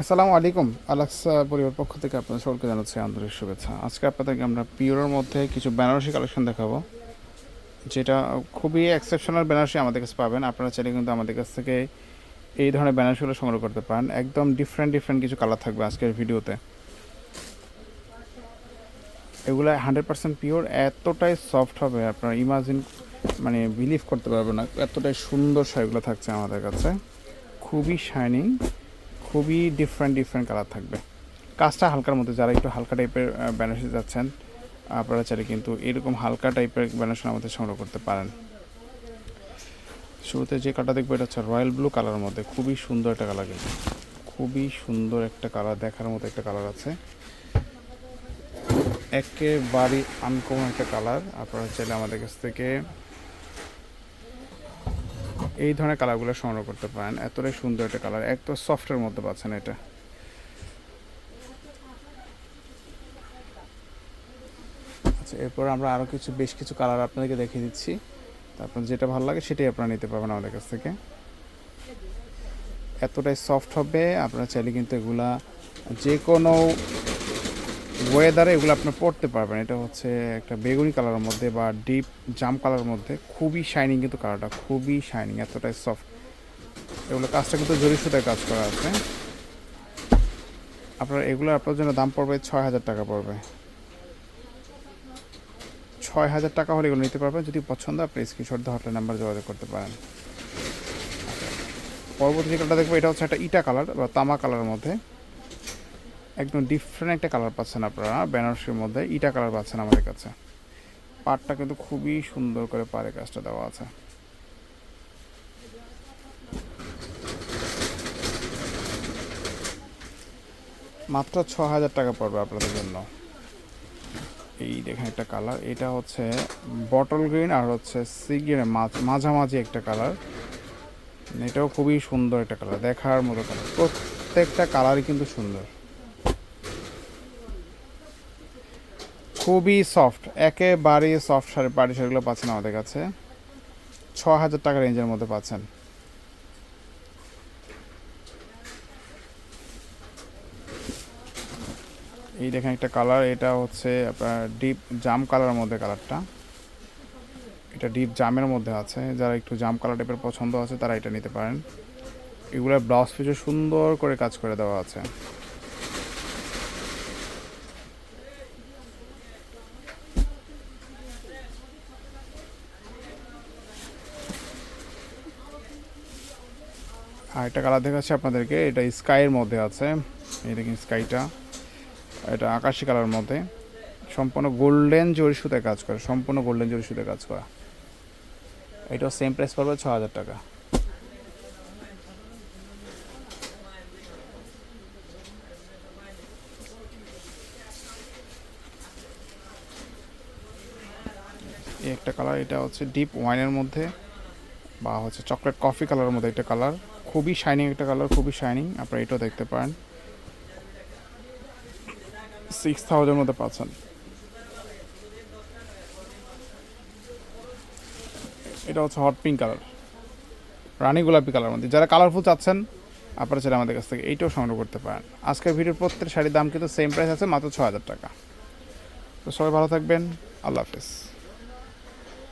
আসসালামু আলাইকুম। আলাক্সা পরিবার পক্ষ থেকে আপনাদের সকলকে জানাচ্ছি আন্তরিক শুভেচ্ছা। আজকে আপনাদেরকে আমরা পিওরের মধ্যে কিছু বেনারসি কালেকশন দেখাবো, যেটা খুবই এক্সেপশনাল বেনারসি আমাদের কাছে পাবেন। আপনারা চাইলে কিন্তু আমাদের কাছ থেকে এই ধরনের বেনারসিগুলো সংগ্রহ করতে পারেন। একদম ডিফারেন্ট ডিফারেন্ট কিছু কালার থাকবে আজকের ভিডিওতে। এগুলো হান্ড্রেড পার্সেন্ট পিওর এতটাই সফট হবে, আপনারা ইমাজিন মানে বিলিভ করতে পারবেন না। এতটাই সুন্দর শাড়িগুলো থাকছে আমাদের কাছে। খুবই শাইনিং খুবই ডিফারেন্ট ডিফারেন্ট কালার থাকবে। কাজটা হালকার মধ্যে, যারা একটু হালকা টাইপের বেনারসি যাচ্ছেন, আপনারা চাইলে কিন্তু এরকম হালকা টাইপের বেনারসি আমাদের সংগ্রহ করতে পারেন। শুরুতে যে কালারটা দেখব, এটা হচ্ছে রয়্যাল ব্লু কালারের মধ্যে খুবই সুন্দর একটা কালার কিন্তু। খুবই সুন্দর একটা কালার দেখার মতো একটা কালার আছে। একেবারে আনকমন একটা কালার আপনারা চাইলে আমাদের কাছ থেকে এই ধরনের কালারগুলো সংগ্রহ করতে পারেন। এতটাই সুন্দর একটা কালার একদম সফটের মধ্যে পাচ্ছেন এটা। আচ্ছা এরপর আমরা আরও কিছু, বেশ কিছু কালার আপনাদেরকে দেখিয়ে দিচ্ছি। তারপর যেটা ভালো লাগে সেটাই আপনারা নিতে পারবেন আমাদের কাছ থেকে। এতটাই সফট হবে, আপনারা চাইলে কিন্তু এগুলা যে কোনো ওয়েদারে এগুলো আপনি পড়তে পারবেন। এটা হচ্ছে একটা বেগুনি কালারের মধ্যে বা ডিপ জাম কালারের মধ্যে খুবই শাইনিং কিন্তু কালারটা খুবই শাইনিং এতটাই সফট এগুলো কাজটা কিন্তু জরি সুতায় কাজ করা আছে। আপনার এগুলো আপনার জন্য দাম পড়বে ছয় হাজার টাকা পড়বে। ছয় হাজার টাকা হলে এগুলো নিতে পারবেন। যদি পছন্দ আপনি স্ক্রিনশট দিয়ে হটলাইন নাম্বার যোগাযোগ করতে পারেন। পরবর্তী যে কালারটা দেখব, এটা হচ্ছে একটা ইটা কালার বা তামা কালারের মধ্যে। একদম ডিফারেন্ট একটা কালার পাচ্ছেন আপনারা, বেনারসির মধ্যে, ইটা কালার পাচ্ছেন আমাদের কাছে। পাটটা কিন্তু খুবই সুন্দর করে পাড়ে কাজটা দেওয়া আছে। মাত্র ছ হাজার টাকা পড়বে আপনাদের জন্য। এই দেখেন একটা কালার এটা হচ্ছে বটল গ্রিন আর হচ্ছে সিগ্রিনের মাঝামাঝি একটা কালার এটাও খুবই সুন্দর একটা কালার দেখার মতো কালার প্রত্যেকটা কালারই কিন্তু সুন্দর। খুবই সফট একেবারে সফট শাড়ি পাড়ি শাড়িগুলো পাচ্ছেন আমাদের কাছে। ছ হাজার টাকা রেঞ্জের মধ্যে পাচ্ছেন। এই দেখেন একটা কালার এটা হচ্ছে আপনার ডিপ জাম কালারের মধ্যে কালারটা এটা ডিপ জামের মধ্যে আছে। যারা একটু জাম কালার টাইপের পছন্দ আছে, তারা এটা নিতে পারেন। এগুলো ব্লাউজ পিসে সুন্দর করে কাজ করে দেওয়া আছে। আর একটা কালার দেখাচ্ছি আপনাদেরকে, এটা স্কাইয়ের মধ্যে আছে। এই দেখুন স্কাইটা। এটা আকাশি কালার মধ্যে। সম্পূর্ণ গোল্ডেন জরি সুতায় কাজ করে, সম্পূর্ণ গোল্ডেন জরি সুতায় কাজ করা। এটাও সেম প্রাইস পড়বে ছ হাজার টাকা। একটা কালার, এটা হচ্ছে ডিপ ওয়াইনের মধ্যে, বা হচ্ছে চকলেট কফি কালারের মধ্যে একটা কালার। খুবই শাইনিং একটা কালার খুবই শাইনিং আপনারা এটাও দেখতে পারেন। সিক্স থাউজেন্ড মধ্যে পাচ্ছেন। এটা হচ্ছে হট পিঙ্ক কালার রানী গোলাপি কালার মধ্যে। যারা কালারফুল চাচ্ছেন, আপনারা চাইলে আমাদের কাছ থেকে এইটাও সংগ্রহ করতে পারেন। আজকের ভিডিওর প্রত্যেক শাড়ির দাম কিন্তু সেম প্রাইস আছে, মাত্র ছ হাজার টাকা। তো সবাই ভালো থাকবেন, আল্লাহ হাফেজ।